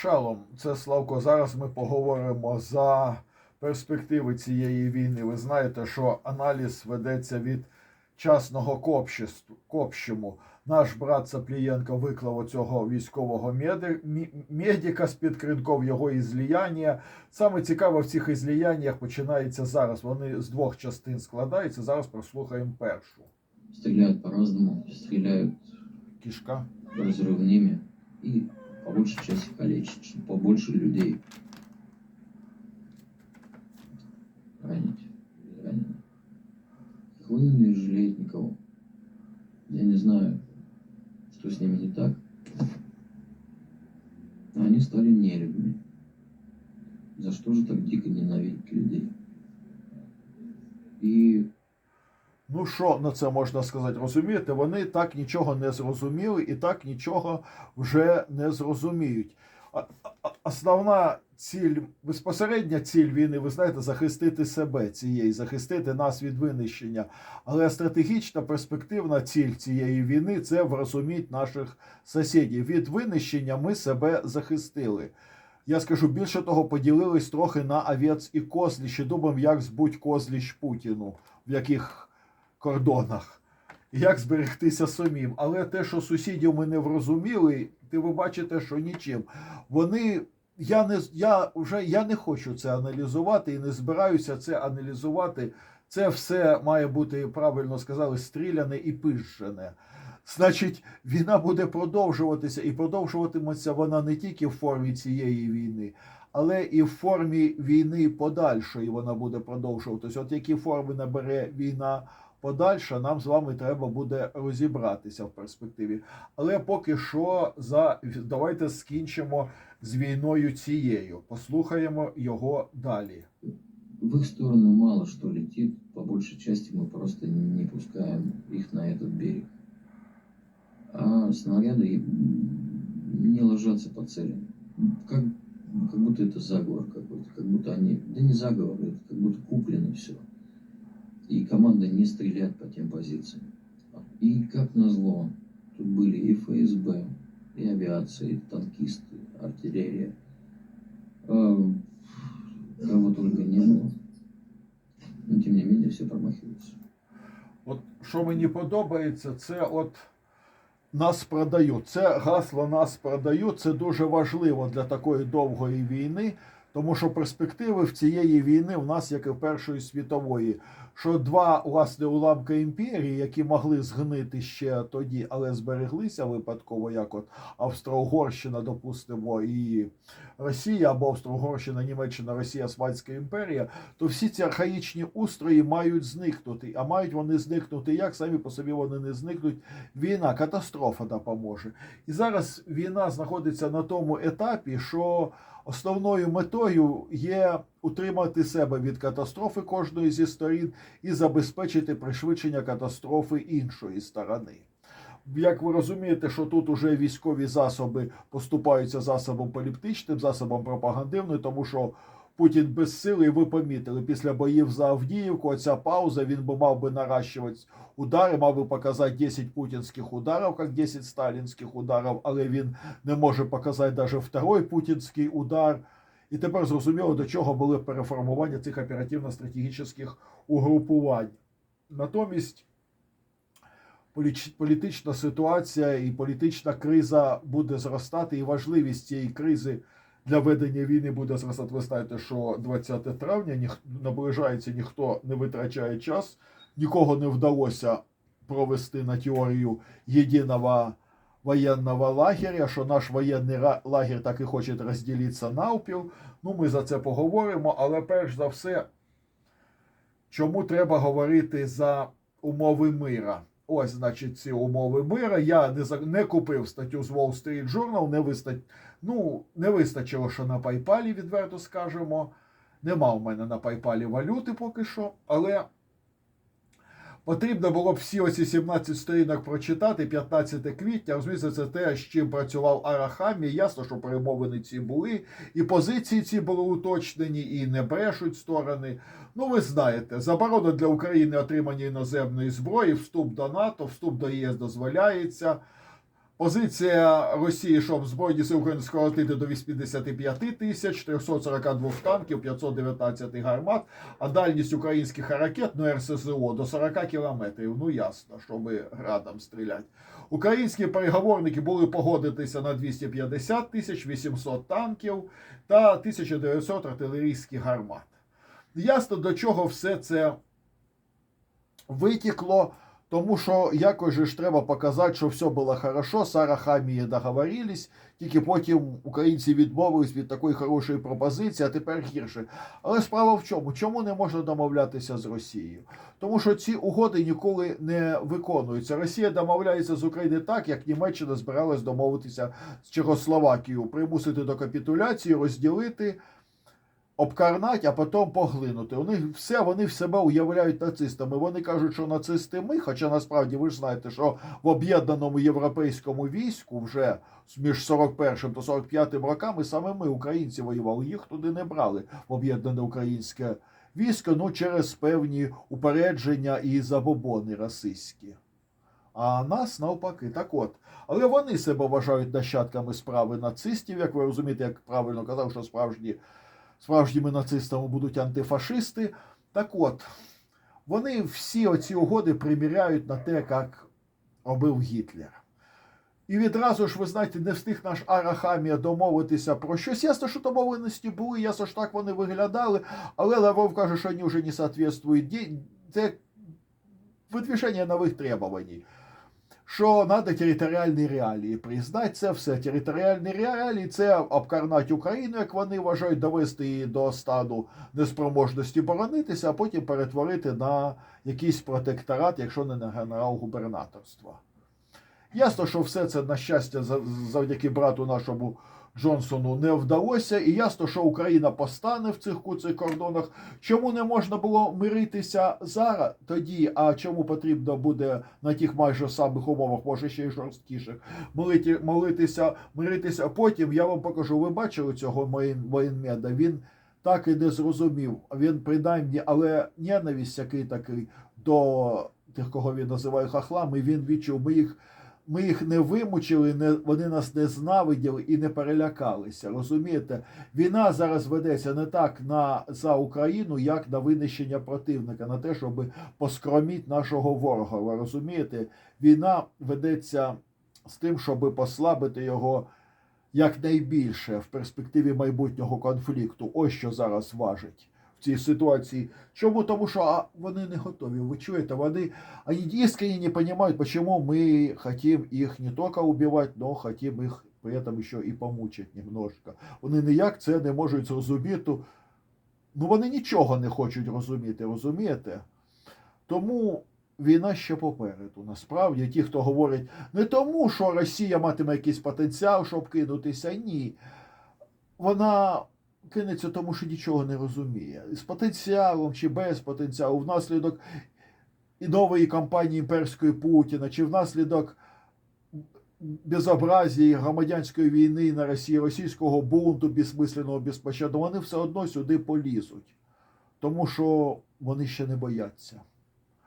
Шалом, це Славко. Зараз ми поговоримо за перспективи цієї війни. Ви знаєте, що аналіз ведеться від частного копщому. Наш брат Цаплієнко виклав оцього військового медика з-під кринков його ізліяння. Саме цікаве в цих ізліяннях починається зараз. Вони з двох частин складаються. Зараз прослухаємо першу. Стреляют по-разному, стреляют Кішка. разрывными и по большей части калечат, чтобы побольше людей ранить. Ранены. Хлынин не жалеет никого. Я не знаю, что с ними не так. Но они стали нелюдьми. За что же так дико ненавидеть людей? И Ну що на це можна сказати? Розумієте, вони так нічого не зрозуміли і так нічого вже не зрозуміють. Основна ціль, безпосередня ціль війни, ви знаєте, захистити себе цієї, захистити нас від винищення. Але стратегічна перспективна ціль цієї війни це врозуміти наших сусідів. Від винищення ми себе захистили. Я скажу більше того, поділились трохи на овець і козліч, і думаємо, як збуть козліч Путіну, в яких кордонах, як зберегтися самим. Але те, що сусідів ми не врозуміли, ти ви бачите, що нічим. Вони. Я не я вже я не хочу це аналізувати і не збираюся це аналізувати. Це все має бути правильно сказали, стріляне і пижене. Значить, війна буде продовжуватися, і продовжуватиметься вона не тільки в формі цієї війни, але і в формі війни подальшої вона буде продовжуватися. От які форми набере війна подальша, нам з вами треба буде розібратися в перспективі. Але поки що за давайте скінчимо з війною цією. Послухаємо його далі. В их сторону мало что летит, по большей части мы просто не пускаем их на этот берег. А снаряды м, не ложатся по целям. Как, как будто это заговор какой-то, как будто они... Да не заговор, это как будто куплено все. И команда не стреляет по тем позициям. И как назло, тут были и ФСБ, и авиация, и танкисты, артиллерия. А, Кого только не было. Но тем не менее все промахиваются. От що мені подобається, це от нас продають. Це гасло нас продають. Це дуже важливо для такої довгої війни, Тому що перспективи в цієї війни в нас, як і в Першої світової, що два власне уламка імперії, які могли згнити ще тоді, але збереглися випадково, як от Австро-Угорщина, допустимо, і Росія або Австро-Угорщина, Німеччина, Росія, Османська імперія, то всі ці архаїчні устрої мають зникнути. А мають вони зникнути як самі по собі вони не зникнуть. Війна, катастрофа допоможе. І зараз війна знаходиться на тому етапі, що основною метою є утримати себе від катастрофи кожної зі сторін і забезпечити пришвидшення катастрофи іншої сторони. Як ви розумієте, що тут уже військові засоби поступаються засобом поліптичним, засобом пропагандивним, тому що Путін безсилий, ви помітили, після боїв за Авдіївку, оця пауза, він би мав би наращувати удари, мав би показати 10 путінських ударів, як 10 сталінських ударів, але він не може показати навіть второй путінський удар. І тепер зрозуміло, до чого були переформування цих оперативно-стратегічних угрупувань. Натомість політична ситуація і політична криза буде зростати, і важливість цієї кризи для ведення війни буде зростати. Ви що 20 травня ніх, наближається, ніхто не витрачає час, нікого не вдалося провести на теорію єдиного воєнного лагеря, що наш воєнний лагерь так і хоче розділитися навпіл. Ну, ми за це поговоримо, але перш за все, чому треба говорити за умови мира? Ось, значить, ці умови мира. Я не, за- не купив статтю з Wall Street Journal, не, виста... ну, не вистачило, що на PayPal, відверто скажемо. Нема в мене на PayPal валюти поки що, але потрібно було б всі оці 17 сторінок прочитати, 15 квітня. Розумієте, це те, з чим працював Арахамі. Ясно, що перемовини ці були, і позиції ці були уточнені, і не брешуть сторони. Ну, ви знаєте, заборона для України отримання іноземної зброї, вступ до НАТО, вступ до ЄС дозволяється. Позиція Росії, щоб збройні сили України скоротити до 85 тисяч, 442 танків, 519 гармат, а дальність українських ракет, ну РСЗО, до 40 кілометрів. Ну ясно, щоб градом стріляти. Українські переговорники були погодитися на 250 тисяч, 800 танків та 1900 артилерійських гармат. Ясно, до чого все це витекло, тому що якось же ж треба показати, що все було хорошо, Сара Хамії договорились, тільки потім українці відмовились від такої хорошої пропозиції, а тепер гірше. Але справа в чому? Чому не можна домовлятися з Росією? Тому що ці угоди ніколи не виконуються. Росія домовляється з України так, як Німеччина збиралась домовитися з Чехословакією, примусити до капітуляції, розділити обкарнати, а потім поглинути. Них все, вони в себе уявляють нацистами. Вони кажуть, що нацисти ми, хоча насправді ви ж знаєте, що в об'єднаному європейському війську вже між 41 та 45 роками саме ми, українці, воювали. Їх туди не брали в об'єднане українське військо, ну через певні упередження і забобони расистські. А нас навпаки, так от. Але вони себе вважають нащадками справи нацистів, як ви розумієте, як правильно казав, що справжні справжніми нацистами будуть антифашисти. Так от, вони всі оці угоди приміряють на те, як робив Гітлер. І відразу ж, ви знаєте, не встиг наш Арахамія домовитися про щось. Ясно, що домовленості були, ясно, що так вони виглядали, але Лавров каже, що вони вже не соответствують. Це видвиження нових требувань. Що треба територіальні реалії признати це все. Територіальні реалії це обкарнати Україну, як вони вважають, довести її до стану неспроможності боронитися, а потім перетворити на якийсь протекторат, якщо не на генерал губернаторства. Ясно, що все це, на щастя, за- завдяки брату нашому Джонсону не вдалося, і ясно, що Україна постане в цих куцих кордонах. Чому не можна було миритися зараз тоді? А чому потрібно буде на тих майже самих умовах, може ще й жорсткіших, молити, молитися, миритися? Потім я вам покажу. Ви бачили цього воєнмеда? Він так і не зрозумів. Він принаймні, але ненависть який такий до тих, кого він називає хахлами, він відчув. Ми їх ми їх не вимучили, не, вони нас не знавиділи і не перелякалися. Розумієте, війна зараз ведеться не так на за Україну, як на винищення противника, на те, щоб поскромити нашого ворога. Ви розумієте, війна ведеться з тим, щоб послабити його якнайбільше в перспективі майбутнього конфлікту. Ось що зараз важить. В цій ситуації. Чому? Тому що вони не готові. Ви чуєте, вони они искренне не понимают, почему мы хотим их не только убивать, но хотим их при этом еще і помучить немножко. Вони ніяк це не можуть зрозуміти. Ну вони нічого не хочуть розуміти, розумієте? Тому війна ще попереду. Насправді, ті, хто говорить не тому, що Росія матиме якийсь потенціал, щоб кинутися, ні. Вона кинеться тому, що нічого не розуміє. З потенціалом чи без потенціалу, внаслідок і нової кампанії імперської Путіна, чи внаслідок безобразії громадянської війни на Росії, російського бунту безсмисленого, безпощадного, вони все одно сюди полізуть. Тому що вони ще не бояться.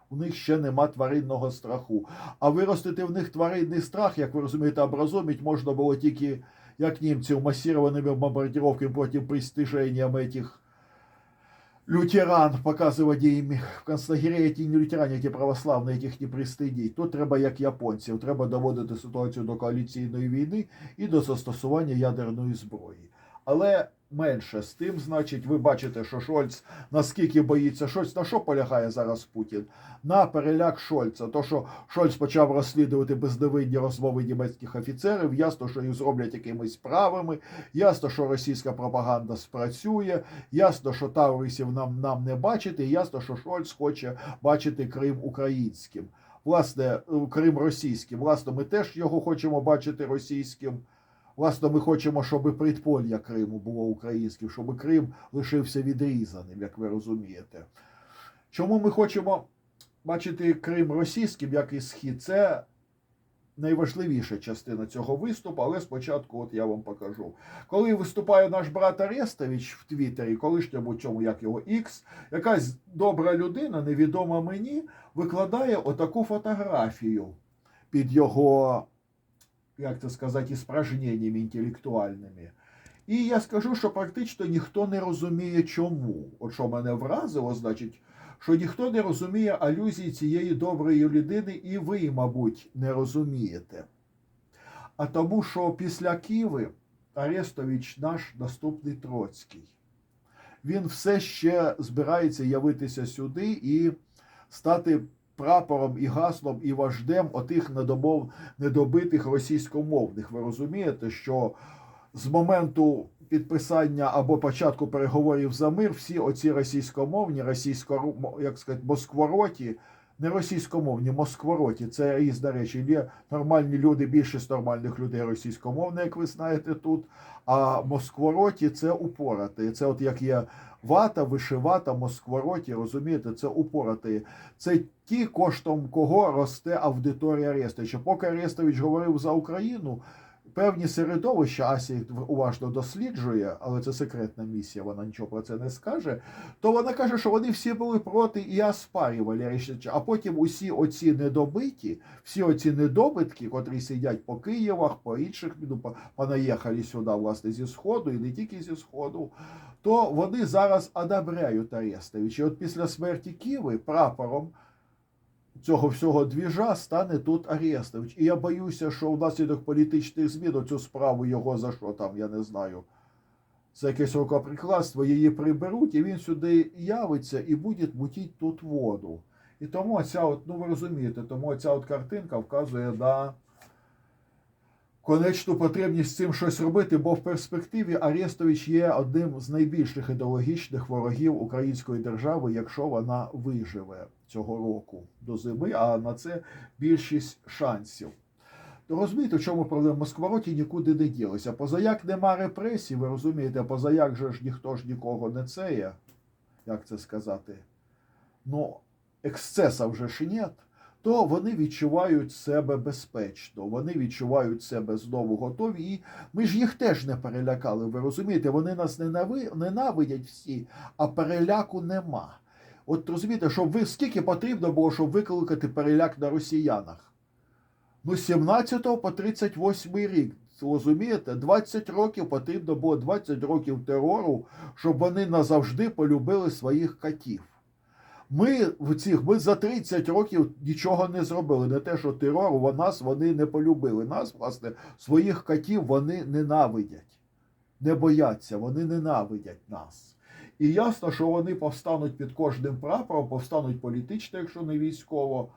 У них ще нема тваринного страху. А виростити в них тваринний страх, як ви розумієте, образуміть можна було тільки як німці, массированными бомбардировками против пристижением этих лютеран, показувати їм в концлагері ті не лютерані, які православні, яких не пристидіть. Тут треба, як японців, треба доводити ситуацію до коаліційної війни і до застосування ядерної зброї. Але менше з тим, значить, ви бачите, що Шольц наскільки боїться Шольц, на що полягає зараз Путін? На переляк Шольца. То, що Шольц почав розслідувати бездивинні розмови німецьких офіцерів, ясно, що їх зроблять якимись правими, ясно, що російська пропаганда спрацює, ясно, що Таурисів нам, нам не бачити, ясно, що Шольц хоче бачити Крим українським. Власне, е, Крим російським. Власне, ми теж його хочемо бачити російським. Власне, ми хочемо, щоб предполя Криму було українським, щоб Крим лишився відрізаним, як ви розумієте. Чому ми хочемо бачити Крим російським, як і схід? Це найважливіша частина цього виступу, але спочатку от я вам покажу. Коли виступає наш брат Арестович в Твіттері, колишньому цьому, як його X, якась добра людина, невідома мені, викладає отаку фотографію під його як це сказати, іспражненнями інтелектуальними. І я скажу, що практично ніхто не розуміє, чому. От що мене вразило, значить, що ніхто не розуміє алюзії цієї доброї людини, і ви, мабуть, не розумієте. А тому, що після Києви Арестович наш наступний Троцький. Він все ще збирається явитися сюди і стати прапором і гаслом і вождем отих недомов, недобитих російськомовних. Ви розумієте, що з моменту підписання або початку переговорів за мир всі оці російськомовні, російсько, як сказати, москвороті, не російськомовні, москвороті, це різні речі. Є нормальні люди, більшість нормальних людей російськомовні, як ви знаєте тут. А москвороті це упорати. Це от як є вата, вишивата, москвороті, розумієте, це упорати. Це ті, коштом кого росте аудиторія Арестовича. Поки Арестович говорив за Україну, певні середовища, їх уважно досліджує, але це секретна місія, вона нічого про це не скаже. То вона каже, що вони всі були проти і оспарювали Арестовича. А потім усі оці недобиті, всі оці недобитки, котрі сидять по Києвах, по інших, ну, понаїхали сюди, власне, зі Сходу, і не тільки зі Сходу, то вони зараз одобряють Арестовича. От після смерті Києва прапором цього всього двіжа стане тут Арестович. І я боюся, що внаслідок політичних змін цю справу його за що там, я не знаю, за якесь рукоприкладство її приберуть, і він сюди явиться і буде мутіть тут воду. І тому ця от, ну ви розумієте, тому ця от картинка вказує на конечну потребність з цим щось робити, бо в перспективі Арестович є одним з найбільших ідеологічних ворогів української держави, якщо вона виживе цього року до зими, а на це більшість шансів. То розумієте, в чому проблема Москвороті нікуди не ділися. Позаяк нема репресій, ви розумієте, позаяк же ж ніхто ж нікого не цеє, як це сказати. Ну, ексцеса вже ж нет, то вони відчувають себе безпечно, вони відчувають себе знову готові. І ми ж їх теж не перелякали. Ви розумієте, вони нас ненави- ненавидять всі, а переляку нема. От розумієте, щоб ви скільки потрібно було, щоб викликати переляк на росіянах? Ну, з 17 по 38 рік. Розумієте, 20 років потрібно було 20 років терору, щоб вони назавжди полюбили своїх котів. Ми в цих ми за 30 років нічого не зробили. Не те, що терор, у нас вони не полюбили. Нас, власне, своїх котів вони ненавидять, не бояться, вони ненавидять нас. І ясно, що вони повстануть під кожним прапором, повстануть політично, якщо не військово.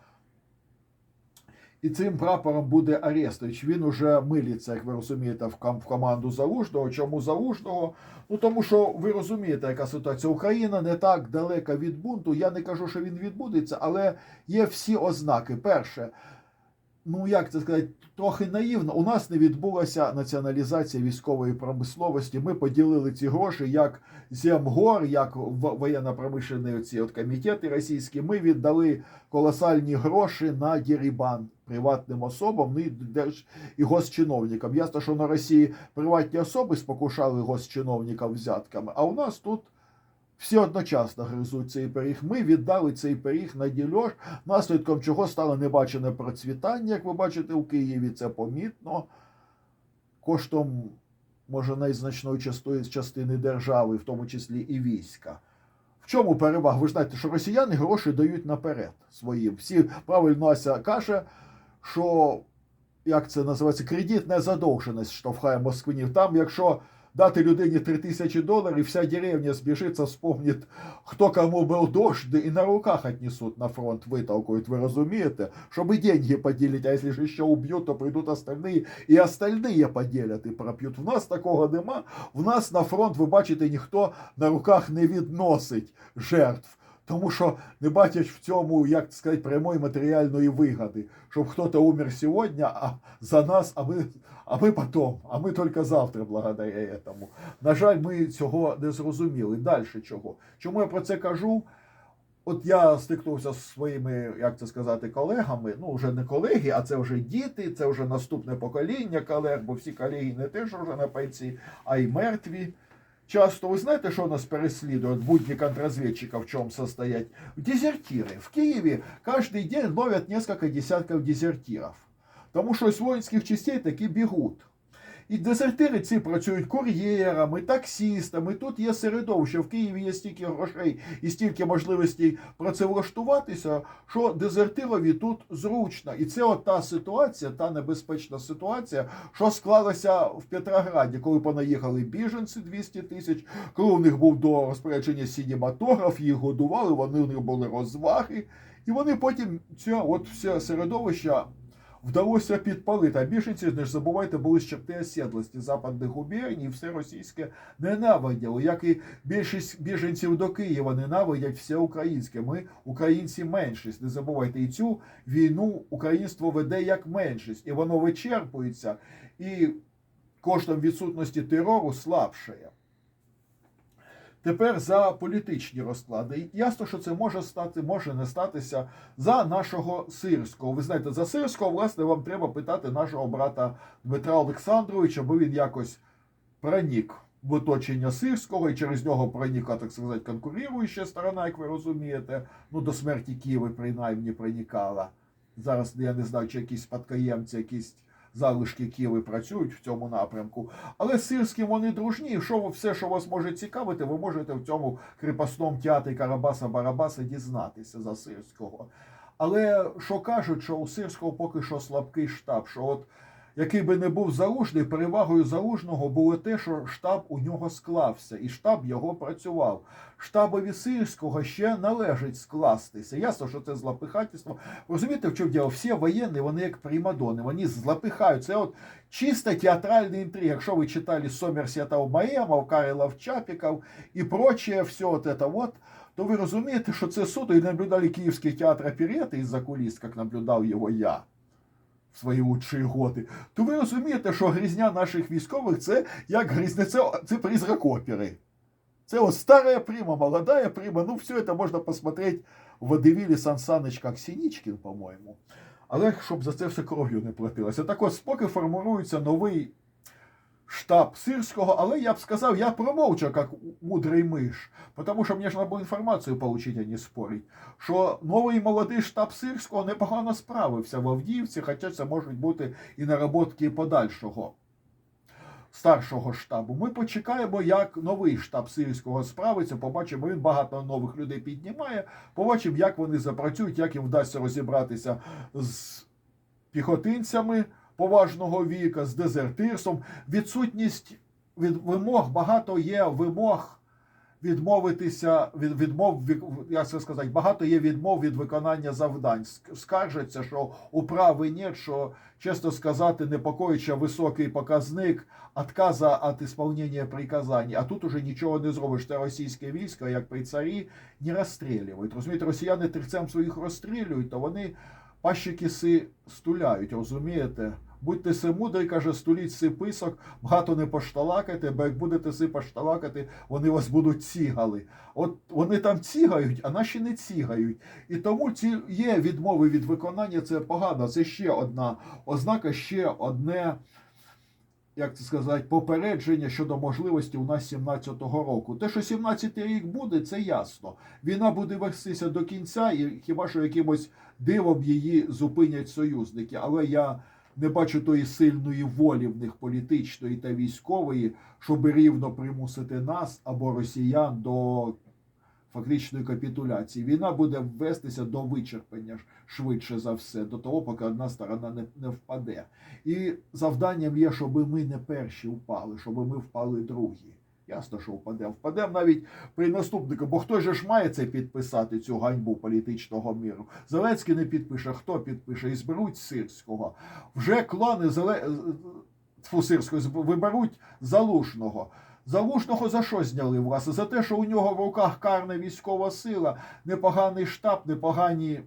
І цим прапором буде Арестович. Він уже милиться, як ви розумієте, в, команду Залужного. Чому Залужного? Ну тому що ви розумієте, яка ситуація. Україна не так далека від бунту. Я не кажу, що він відбудеться, але є всі ознаки. Перше, ну як це сказати, трохи наївно. У нас не відбулася націоналізація військової промисловості. Ми поділили ці гроші як Земгор, як воєнно-промишлені ці от комітети російські. Ми віддали колосальні гроші на дірібан приватним особам ну, і, держ... і госчиновникам. Ясно, що на Росії приватні особи спокушали госчиновників взятками, а у нас тут всі одночасно гризуть цей пиріг. Ми віддали цей пиріг на дільош, наслідком чого стало небачене процвітання, як ви бачите, у Києві це помітно. Коштом, може, найзначної частини держави, в тому числі і війська. В чому перевага? Ви ж знаєте, що росіяни гроші дають наперед своїм. Всі правильно Ася каже, що як це називається, кредитна задовженість штовхає москвинів. Там, якщо дати людині 3 тисячі доларів, вся деревня збіжиться, вспомнить, хто кому був дождь, і на руках отнесуть на фронт, витолкують, ви розумієте? Щоб і деньги поділити, а якщо ж ще уб'ють, то прийдуть остальні, і остальні поділять і проп'ють. В нас такого нема. В нас на фронт, ви бачите, ніхто на руках не відносить жертв. Тому що не бачать в цьому, як сказати, прямої матеріальної вигоди, щоб хтось умер сьогодні, а за нас, а ми, а ми потім, а ми тільки завтра благодаря цьому. На жаль, ми цього не зрозуміли. Далі чого? Чому я про це кажу? От я стикнувся з своїми, як це сказати, колегами. Ну, вже не колеги, а це вже діти, це вже наступне покоління колег, бо всі колеги не те, що вже на пенсії, а й мертві. Часто ви знаєте, що нас переслідують будни контрразведчиков, в чем состоять? Дезертиры. В Киеве каждый день ловят несколько десятков дезертиров. Тому що з воїнських частей таки бігуть. І дезертири ці працюють кур'єрами, таксістами. Тут є середовище. В Києві є стільки грошей і стільки можливостей працевлаштуватися, що дезертирові тут зручно. І це от та ситуація, та небезпечна ситуація, що склалася в Петрограді, коли понаїхали біженці 200 тисяч, коли у них був до розпорядження сінематограф, їх годували, вони у них були розваги. І вони потім це от все середовище вдалося підпалити. А біженці, не ж забувайте, були з черти осідлості западних губерній, все російське ненавиділи. Як і більшість біженців до Києва ненавидять все українське. Ми, українці, меншість. Не забувайте, і цю війну українство веде як меншість, і воно вичерпується, і коштом відсутності терору слабшає. Тепер за політичні розклади. Ясно, що це може стати, може не статися за нашого сирського. Ви знаєте, за сирського, власне, вам треба питати нашого брата Дмитра Олександровича, бо він якось пронік в оточення сирського і через нього проніка, так сказати, конкуруюча сторона, як ви розумієте. Ну, до смерті Києва принаймні проникала. Зараз я не знаю, чи якісь спадкоємці, якісь залишки Києва працюють в цьому напрямку. Але з сирським вони дружні. Що все, що вас може цікавити, ви можете в цьому кріпосному театрі Карабаса Барабаса дізнатися за сирського. Але що кажуть, що у сирського поки що слабкий штаб, що от який би не був залужний, перевагою залужного було те, що штаб у нього склався, і штаб його працював. Штабові сирського ще належить скластися. Ясно, що це злопихательство. Розумієте, в чому діло? Всі воєнні, вони як примадони, вони злопихають. Це от чисто театральний інтриг. Якщо ви читали Сомерсетов Маемов, Карелов Чапіков і прочее, все от это вот, то ви розумієте, що це суто і наблюдали Київський театр оперети із-за куліс, як наблюдав його я в свої лучші годи, то ви розумієте, що грізня наших військових це як грізня, це, це призрак опери. Це от старая прима, молодая прима. Ну, все это можна посмотреть в водевілі Сан Саныч, Сінічкін, по-моєму. Але щоб за це все кров'ю не платилося. Так от, поки формується новий штаб сирського, але я б сказав, я промовчав, як мудрий миш, тому що мені ж треба було інформацію отримати, а не спорити, що новий молодий штаб сирського непогано справився в Авдіївці, хоча це можуть бути і наработки подальшого старшого штабу. Ми почекаємо, як новий штаб сирського справиться. Побачимо, він багато нових людей піднімає. Побачимо, як вони запрацюють, як їм вдасться розібратися з піхотинцями поважного віка, з дезертирством. Відсутність від вимог багато є вимог. Відмовитися від відмов, як це сказати, багато є відмов від виконання завдань. Скаржаться, що управи нет, що чесно сказати, непокоюча високий показник отказа від виконання приказань. А тут уже нічого не зробиш. Це російське військо, як при царі, не розстрілюють. Розумієте, росіяни терцем своїх розстрілюють, то вони пащики си стуляють, розумієте? Будьте си мудрі, каже, стуліть си писок, багато не пошталакайте, бо як будете си пошталакати, вони вас будуть цігали. От вони там цігають, а наші не цігають. І тому ці є відмови від виконання, це погано. Це ще одна ознака, ще одне, як це сказати, попередження щодо можливості у нас 17-го року. Те, що 17-й рік буде, це ясно. Війна буде вестися до кінця, і хіба що якимось дивом її зупинять союзники. Але я не бачу тої сильної волі в них політичної та військової, щоб рівно примусити нас або росіян до фактичної капітуляції. Війна буде вестися до вичерпання швидше за все, до того, поки одна сторона не, не впаде. І завданням є, щоб ми не перші впали, щоб ми впали другі. Ясно, що впадемо. Впадемо навіть при наступнику, бо хто же ж має це підписати, цю ганьбу політичного міру? Зеленський не підпише, хто підпише? І зберуть Сирського. Вже клани Зеле... Тьфу, Сирського зб- виберуть Залужного. Залужного за що зняли власне? За те, що у нього в руках карна військова сила, непоганий штаб, непогані.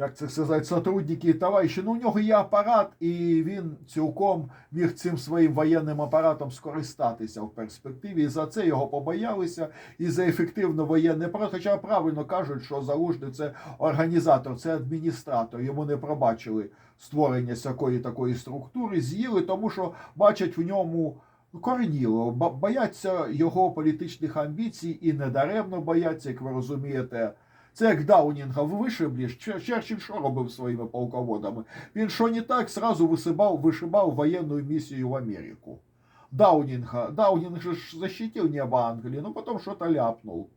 Як це сказати, сотрудники і товариші. Ну, у нього є апарат, і він цілком міг цим своїм воєнним апаратом скористатися в перспективі. І за це його побоялися, і за ефективно воєнний апарат. Хоча правильно кажуть, що Залужний це організатор, це адміністратор. Йому не пробачили створення всякої такої структури, з'їли, тому що бачать в ньому. Корніло, бояться його політичних амбіцій і недаремно бояться, як ви розумієте, Це як Даунінга вишиблі. Чер- Черчилль що робив своїми полководами? Він що не так, сразу висибав, вишибав воєнну місію в Америку. Даунинга. Даунинг же ж защитил небо Англії, ну потім що-то ляпнув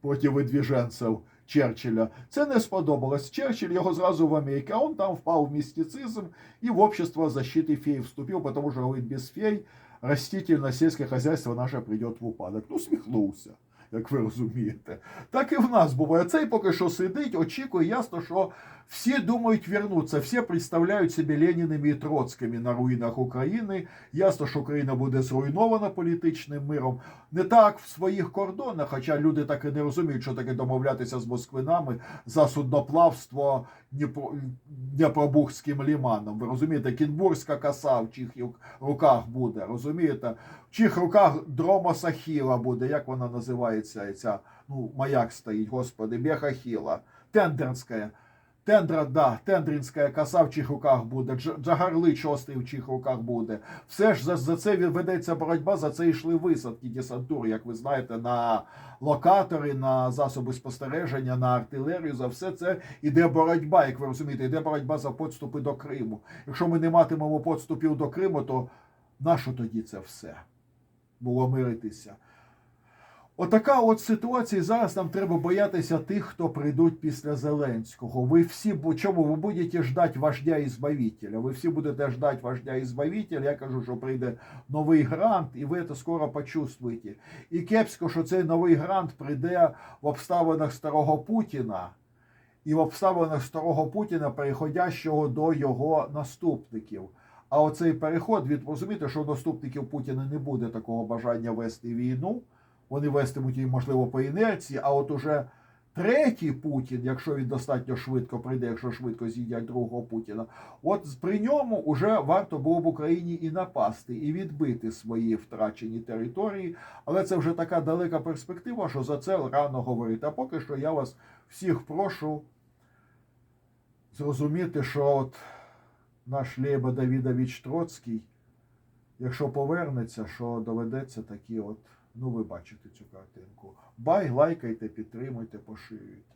проти видвіженців Черчилля. Це не сподобалось. Черчилль його зразу в Америку, а он там впав в містицизм і в общество защиты фей вступив, потому що, говорить, без фей растительное сільське хозяйство наше прийде в упадок. Ну, сміхнувся, Як ви розумієте. Так і в нас буває. Цей поки що сидить, очікує ясно, що всі думають вернутися, всі представляють себе Леніними і Троцькими на руїнах України. Ясно, що Україна буде зруйнована політичним миром. Не так в своїх кордонах, хоча люди так і не розуміють, що таке домовлятися з москвинами за судноплавство Дніпро- Дніпробурзьким ліманом. Ви розумієте, Кінбурзька коса в чих руках буде, розумієте? В чих руках Дромосахіла буде, як вона називається, ця, ну, маяк стоїть, господи, Бехахіла, Тендерська. Тендра, да, тендринська коса в чих руках буде, Джагарлич острів в чих руках буде. Все ж за, за це ведеться боротьба, за це йшли висадки, десантури, як ви знаєте, на локатори, на засоби спостереження, на артилерію. За все це іде боротьба, як ви розумієте, іде боротьба за подступи до Криму. Якщо ми не матимемо подступів до Криму, то нащо тоді це все було миритися? Отака от ситуація. Зараз нам треба боятися тих, хто прийдуть після Зеленського. Ви всі, чому ви будете ждати вождя і збавителя? Ви всі будете ждати вождя і збавителя. Я кажу, що прийде новий грант, і ви це скоро почувствуєте. І кепсько, що цей новий грант прийде в обставинах старого Путіна, і в обставинах старого Путіна, переходящого до його наступників. А оцей переход, від розумієте, що наступників Путіна не буде такого бажання вести війну. Вони вестимуть її, можливо, по інерції, а от уже третій Путін, якщо він достатньо швидко прийде, якщо швидко з'їдять другого Путіна, от при ньому вже варто було б Україні і напасти, і відбити свої втрачені території. Але це вже така далека перспектива, що за це рано говорити. А поки що я вас всіх прошу зрозуміти, що от наш Лєба Давідович Троцький, якщо повернеться, що доведеться такі от. Ну, ви бачите цю картинку. Бай, лайкайте, підтримуйте, поширюйте.